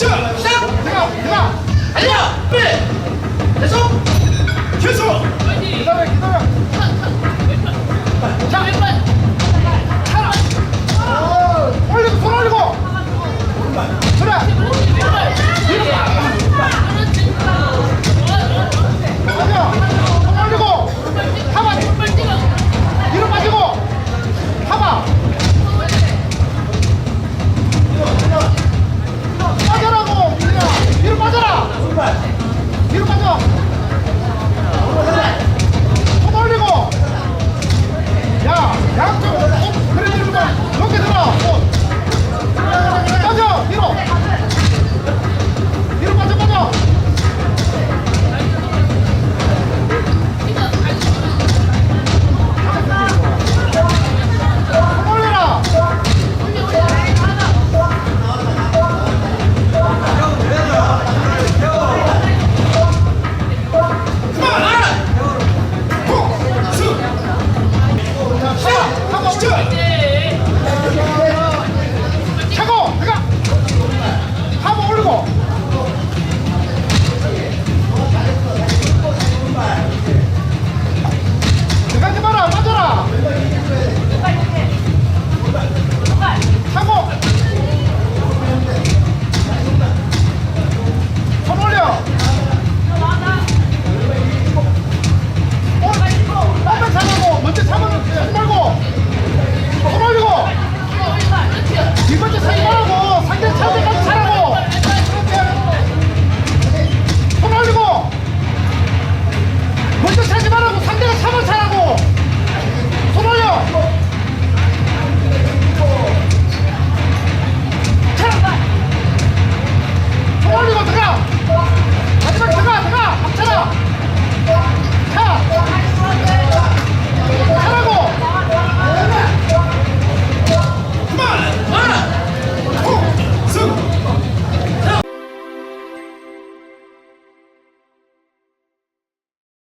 시작! 시작! 대가! 대가! 달려! 빼! 계속! Let's do it.